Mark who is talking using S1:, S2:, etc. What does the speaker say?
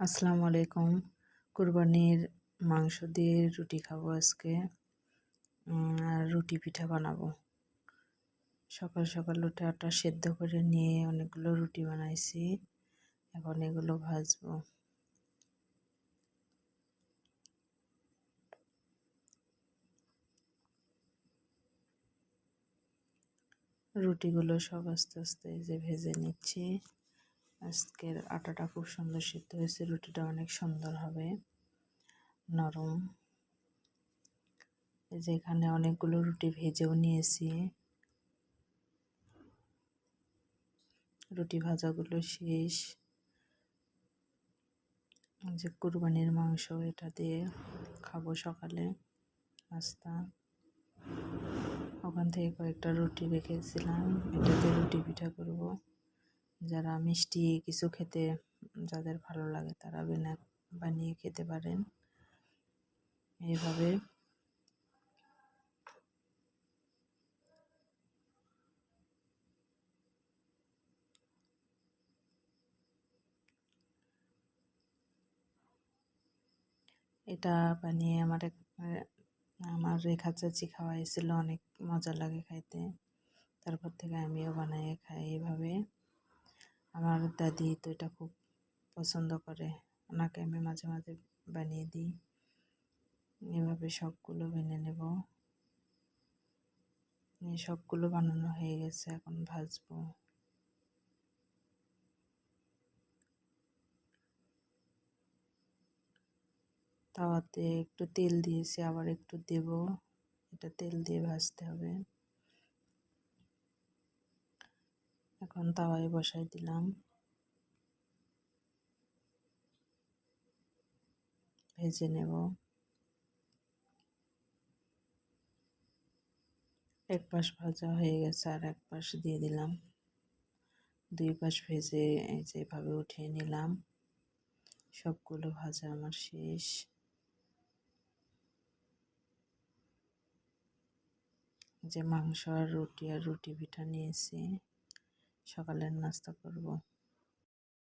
S1: আসসালামু আলাইকুম। কুরবানির মাংস দিয়ে রুটি খাব আজকে আর রুটি পিঠা বানাবো। সকাল সকাল উঠে আটা সেদ্ধ করে নিয়ে অনেকগুলো রুটি বানাইছি, এখন এগুলো ভাজবো। রুটিগুলো সব আস্তে আস্তে যে ভেজে নিচ্ছি। আজকের আটাটা খুব সুন্দর সিদ্ধ হয়েছে, রুটিটা অনেক সুন্দর হবে। নরম। যেখানে অনেকগুলো রুটি ভেজেও নিয়েছি। রুটি ভাজাগুলো শেষ। যে কুরবানির মাংস এটা দিয়ে খাব সকালে নাস্তা। ওখান থেকে কয়েকটা রুটি রেখেছিলাম এটা দিয়ে রুটি পিঠা করব। যারা মিষ্টি কিছু খেতে, যাদের ভালো লাগে তারা বিনা বানিয়ে খেতে পারেন। এইভাবে এটা বানিয়ে আমার এক, আমার রেখা চাচি খাওয়াইছিল, অনেক মজা লাগে খাইতে। তারপর থেকে আমিও বানাই খাই এভাবে। আমার দাদি তো এটা খুব পছন্দ করে। ওনাকে আমি মাঝে মাঝে বানিয়ে দিই। এভাবে সবগুলো বেনে নেব। সবগুলো বানানো হয়ে গেছে, এখন ভাজবো। তাওয়াতে একটু তেল দিয়েছি, আবার একটু দেব। এটা তেল দিয়ে ভাজতে হবে। এখন তাওয়ায় বসাই দিলাম। ভেজে নেব। এক পাশ ভাজা হয়ে গেছে আর এক পাশ দিয়ে দিলাম। দুই পাশ ভেজে যেভাবে উঠিয়ে নিলাম। সবগুলো ভাজা আমার শেষ। যে মাংস আর রুটি আর রুটি পিঠা নিয়েছি। সকালের নাস্তা করব।